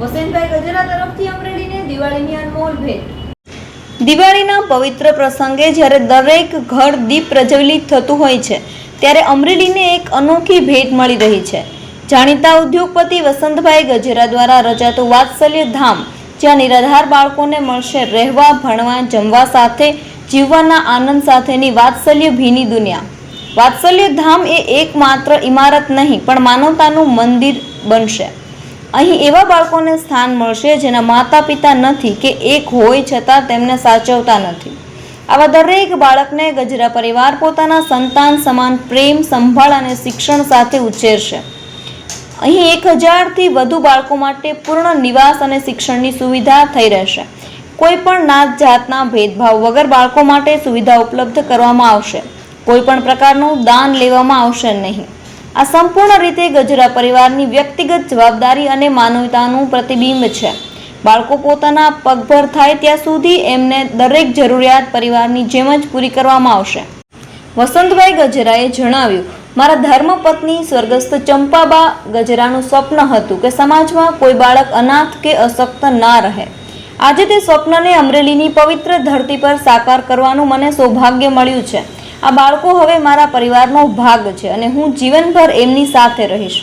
વસંતભાઈ ગજરા તરફથી અમરેલીને દિવાળીની અનમોલ ભેટ. દિવાળીના પવિત્ર પ્રસંગે જ્યારે દરેક ઘર દીપ પ્રજ્વલિત થતું હોય છે, ત્યારે અમરેલીને એક અનોખી ભેટ મળી રહી છે. જાણીતા ઉદ્યોગપતિ વસંતભાઈ ગજેરા દ્વારા રચાતું વાત્સલ્ય ધામ, જ્યાં નિરાધાર બાળકોને મળશે રહેવા, ભણવા, જમવા સાથે, જીવવાના આનંદ સાથેની વાત્સલ્ય ભીની દુનિયા. વાત્સલ્ય ધામ એ એકમાત્ર ઇમારત નહીં, પણ માનવતાનું મંદિર બનશે. અહીં એવા બાળકોને સ્થાન મળશે જેના માતા પિતા નથી કે એક હોય છતાં તેમને સાચવતા નથી. આવા દરેક બાળકને ગજરા પરિવાર પોતાના સંતાન સમાન પ્રેમ, સંભાળ અને શિક્ષણ સાથે ઉછેરશે. અહીં એક હજારથી વધુ બાળકો માટે પૂર્ણ નિવાસ અને શિક્ષણની સુવિધા થઈ રહેશે. કોઈ પણ નાત જાતના ભેદભાવ વગર બાળકો માટે સુવિધા ઉપલબ્ધ કરવામાં આવશે. કોઈ પણ પ્રકારનું દાન લેવામાં આવશે નહીં. આ સંપૂર્ણ રીતે ગજરા પરિવારની વ્યક્તિગત જવાબદારી અને માનવતાનું પ્રતિબિંબ છે. બાળકો પોતાના પગભર થાય ત્યાં સુધી એમને દરેક જરૂરિયાત પરિવારની જેમ જ પૂરી કરવામાં આવશે. વસંતભાઈ ગજરાએ જણાવ્યું, મારા ધર્મપત્ની સ્વર્ગસ્થ ચંપાબા ગજરાનું સ્વપ્ન હતું કે સમાજમાં કોઈ બાળક અનાથ કે અશક્ત ના રહે. આજે તે સ્વપ્નને અમરેલીની પવિત્ર ધરતી પર સાકાર કરવાનું મને સૌભાગ્ય મળ્યું છે. આ બાળકો હવે મારા પરિવારનો ભાગ છે અને હું જીવનભર એમની સાથે રહીશ.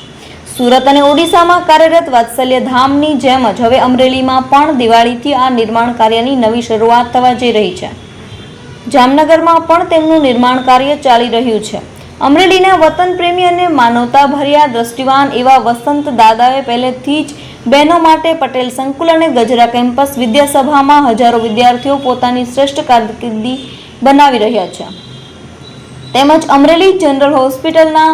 સુરત અને ઓડિશામાં કાર્યરત વાત્સલ્ય ધામની જેમ જ હવે અમરેલીમાં પણ દિવાળીથી આ નિર્માણ કાર્યની નવી શરૂઆત થવા જઈ રહી છે. જામનગરમાં પણ તેમનું નિર્માણ કાર્ય ચાલી રહ્યું છે. અમરેલીના વતન પ્રેમી અને માનવતા ભર્યા દ્રષ્ટિવાન એવા વસંત દાદાએ પહેલેથી જ બહેનો માટે પટેલ સંકુલ અને ગજરા કેમ્પસ વિદ્યાસભામાં હજારો વિદ્યાર્થીઓ પોતાની શ્રેષ્ઠ કારકિર્દી બનાવી રહ્યા છે. તેમજ અમરેલી જનરલ હોસ્પિટલના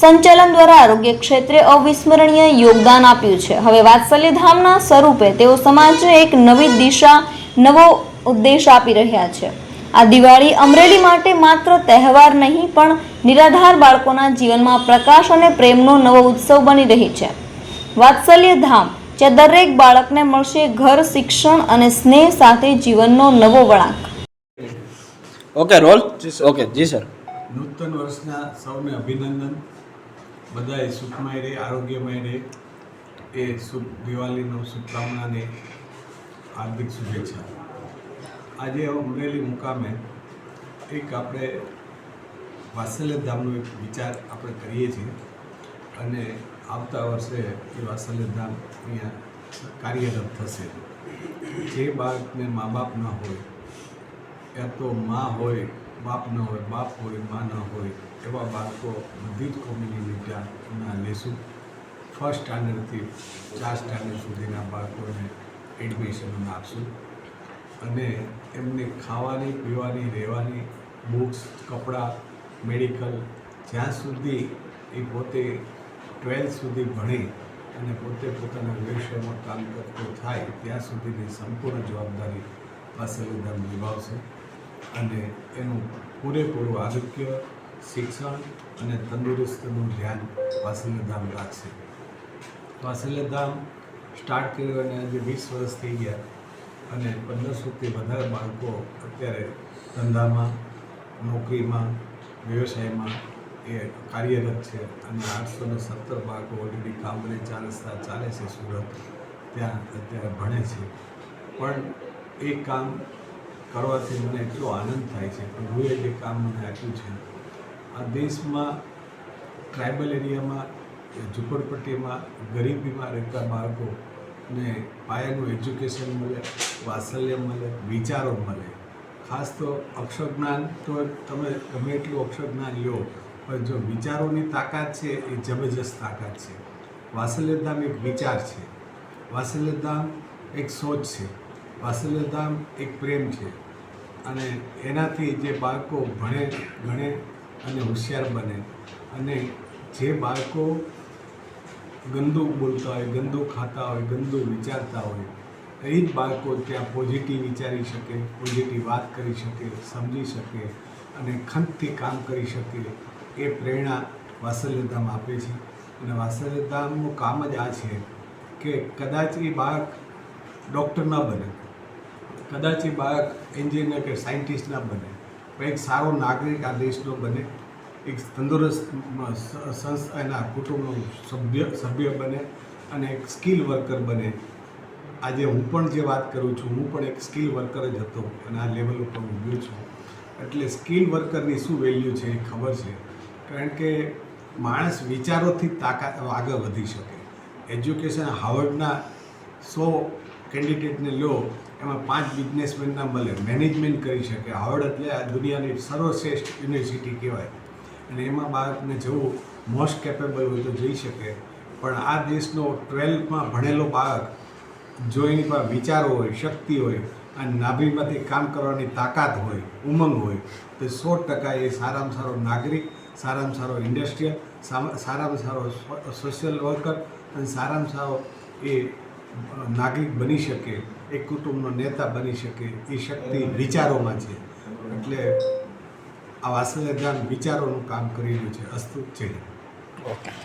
સંચાલન દ્વારા આરોગ્ય ક્ષેત્રે અવિસ્મરણીય યોગદાન આપ્યું છે. હવે વાત્સલ્ય ધામના સ્વરૂપે તેઓ સમાજને એક નવી દિશા, નવો ઉદ્દેશ આપી રહ્યા છે. આ દિવાળી અમરેલી માટે માત્ર તહેવાર નહીં, પણ નિરાધાર બાળકોના જીવનમાં પ્રકાશ અને પ્રેમનો નવો ઉત્સવ બની રહી છે. વાત્સલ્ય ધામ, જ્યાં દરેક બાળકને મળશે ઘર, શિક્ષણ અને સ્નેહ સાથે જીવનનો નવો વળાંક. ઓકે રોલ ઓકે જી સર નૂતન વર્ષના સૌને અભિનંદન. બધાએ સુખમય રહે, આરોગ્યમય રહે. એ શુભ દિવાળીનો શુભકામનાને હાર્દિક શુભેચ્છા. આજે અમરેલી મુકામે એક આપણે વાત્સલ્ય ધામનો એક વિચાર આપણે કરીએ છીએ અને આવતા વર્ષે એ વાત્સલ્ય ધામ અહીંયા કાર્યરત થશે. જે બાળકને મા બાપ ન હોય, યા તો મા હોય બાપ ન હોય, બાપ હોય, મા ન હોય, એવા બાળકો બધી જ કોમ્યુનિટીના લેશું. ફર્સ્ટ સ્ટાન્ડર્ડથી ચાર સ્ટાન્ડર્ડ સુધીના બાળકોને એડમિશન આપશું. અને એમને ખાવાની, પીવાની, રહેવાની બુક્સ કપડાં મેડિકલ જ્યાં સુધી એ પોતે ટ્વેલ્થ સુધી ભણે અને પોતે પોતાના ભવિષ્યમાં કામ કરતો થાય, ત્યાં સુધીની સંપૂર્ણ જવાબદારી વાસલીધામ નિભાવશે. અને એનું પૂરેપૂરું આરોગ્ય, શિક્ષણ અને તંદુરસ્તીનું ધ્યાન વાસલ્યધામ રાખશે. વાસલ્યધામ સ્ટાર્ટ કર્યું અને આજે વીસ વર્ષ થઈ ગયા અને પંદરસોથી વધારે બાળકો અત્યારે ધંધામાં, નોકરીમાં, વ્યવસાયમાં એ કાર્યરત છે અને આઠસો ને સત્તર બાળકો ઓલરેડી કામરે ચાલસતા ચાલે છે સુરત. ત્યાં અત્યારે ભણે છે. પણ એ કામ કરવાથી મને એટલો આનંદ થાય છે પ્રભુએ જે કામ મને આપ્યું છે, આ દેશમાં ટ્રાઇબલ એરિયામાં ઝૂંપડપટ્ટીમાં ગરીબીમાં રહેતા બાળકોને પાયાનું એજ્યુકેશન મળે, વાત્સલ્ય મળે, વિચારો મળે. ખાસ તો અક્ષરજ્ઞાન તો તમે ગમે એટલું અક્ષરજ્ઞાન લો, પણ જો વિચારોની તાકાત છે એ જબરજસ્ત તાકાત છે. વાત્સલ્યધામ એક વિચાર છે. વાત્સલ્યધામ એક સોચ છે. વાત્સલ્યધામ એક પ્રેમ છે. અને એનાથી જે બાળકો ભણે, ગણે અને હોશિયાર બને. અને જે બાળકો ગંદુ બોલતા હોય, ગંદુ ખાતા હોય, ગંદુ વિચારતા હોય, એ જ બાળકો ત્યાં પોઝિટિવ વિચારી શકે પોઝિટિવ વાત કરી શકે, સમજી શકે અને ખંતથી કામ કરી શકે એ પ્રેરણા વાત્સલ્યધામ આપે છે. અને વાત્સલ્યધામનું કામ જ આ છે કે કદાચ એ બાળક ડૉક્ટર ન બને. કદાચ એ બાળક એન્જિનિયર કે સાયન્ટિસ્ટ ના બને. પણ એક સારો નાગરિક આ દેશનો બને. એક તંદુરસ્ત સંસ્થા એના કુટુંબનો સભ્ય સભ્ય બને અને એક સ્કિલ વર્કર બને. આજે હું પણ જે વાત કરું છું, હું પણ એક સ્કિલ વર્કર જ હતો અને આ લેવલ ઉપર ઉભ્યો છું. એટલે સ્કિલ વર્કરની શું વેલ્યુ છે એ ખબર છે? કારણ કે માણસ વિચારોથી તાકાત આગળ વધી શકે. એજ્યુકેશન હાવર્ડના સો કેન્ડિડેટને લો, એમાં પાંચ બિઝનેસમેનના મળે મેનેજમેન્ટ કરી શકે. હાર્વર્ડ એટલે આ દુનિયાની સર્વશ્રેષ્ઠ યુનિવર્સિટી કહેવાય. અને એમાં બાળકને જવું મોસ્ટ કેપેબલ હોય તો જઈ શકે. પણ આ દેશનો ટ્વેલ્થમાં ભણેલો બાળક, જો એની પાસે વિચારો હોય, શક્તિ હોય અને નાભીમાંથી કામ કરવાની તાકાત હોય, ઉમંગ હોય, તો સો ટકા એ સારામાં સારો નાગરિક, સારામાં સારો ઇન્ડસ્ટ્રીયલ સારામાં સારો સોશિયલ વર્કર અને સારામાં સારો એ નાગરિક બની શકે, એક કુટુંબનો નેતા બની શકે, એ શક્તિ વિચારોમાં છે. એટલે આ વાસલ્યધામ વિચારોનું કામ કરી રહ્યું છે. અસ્તુ છે ઓકે.